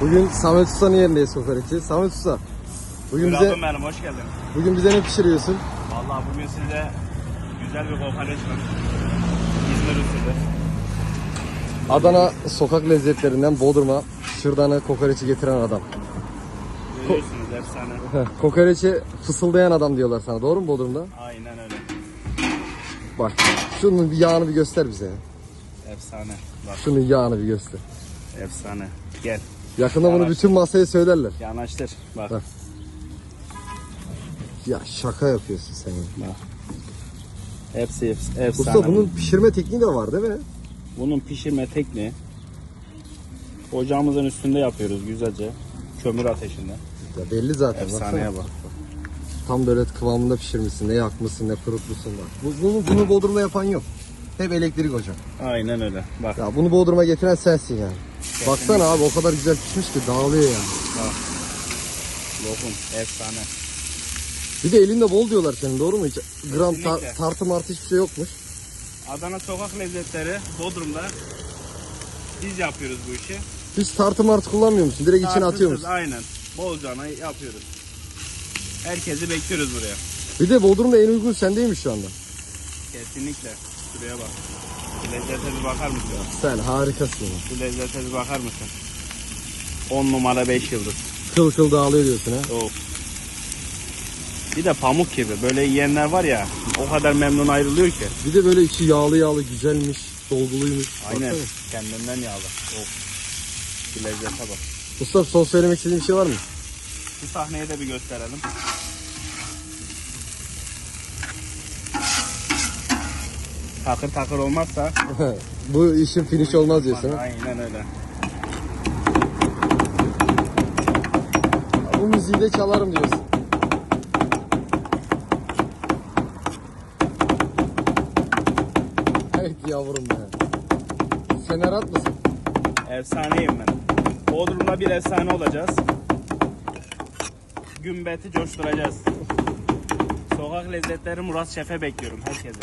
Bugün Samet Usta'nın yerindeyiz kokoreççi. Samet Usta. Bugün bize Abim benim hoş geldin. bugün bize ne pişiriyorsun? Vallahi bugün size güzel bir kokoreç var. İzmir usulü. Adana sokak lezzetlerinden Bodrum'a şırdanı kokoreçi getiren adam. Görüyorsunuz efsane. Heh, kokoreçi fısıldayan adam diyorlar sana. Doğru mu Bodrum'da? Aynen öyle. Bak şunun bir yağını bir göster bize. Efsane. Bak Şunun yağını bir göster. efsane. Gel Yakında bunu bütün masaya söylerler. yanaştır. Bak. Bak. Ya şaka yapıyorsun sen. ya. Bak. Hepsi efsane. Usta bunun pişirme tekniği de var değil mi? Bunun pişirme tekniği ocağımızın üstünde yapıyoruz güzelce. Kömür ateşinde. Ya belli zaten. Efsaneye baksana. bak. Tam böyle kıvamında pişirmişsin. Ne yakmışsın ne kurutmuşsun bak. Bu, bunu, bunu Bodrum'da yapan yok. Hep elektrik ocak. Aynen öyle. Bak. Ya bunu Bodrum'a getiren sensin yani. Baksana abi o kadar güzel pişmiş ki dağılıyor yani. Lokum. Efsane. Bir de elinde bol diyorlar senin doğru mu? Hiç gram tar- Kesinlikle. tartı martı hiçbir şey yokmuş. Adana sokak lezzetleri Bodrum'da biz yapıyoruz bu işi. Hiç tartı martı kullanmıyor musun? Direkt içine Tartısız, atıyor musun? Aynen. Bolcana yapıyoruz. Herkesi bekliyoruz buraya. Bir de Bodrum'da en uygun sendeymiş şu anda. Kesinlikle. Şuraya bak. Lezzete bir bakar mısın? Sen harikasın. Bu lezzete bir bakar mısın? 10 numara 5 yıldız. Kıl kıl dağılıyor diyorsun ha. Of. Bir de pamuk gibi. Böyle yiyenler var ya o kadar memnun ayrılıyor ki. Bir de böyle içi yağlı yağlı güzelmiş, dolguluymuş. Aynen. Baksana. Kendinden yağlı. Of. Bu lezzete bak. Usta son söylemek istediğin bir şey var mı? Bu sahneyi de bir gösterelim. Takır takır olmazsa Bu işin finish olmaz diyorsun ha. Aynen öyle. Bu müziği de çalarım diyorsun. Evet yavrum be. Sen Erat mısın? Efsaneyim ben. Bodrum'da bir efsane olacağız. Gümbeti coşturacağız. Sokak lezzetleri Murat Şef'e bekliyorum herkese.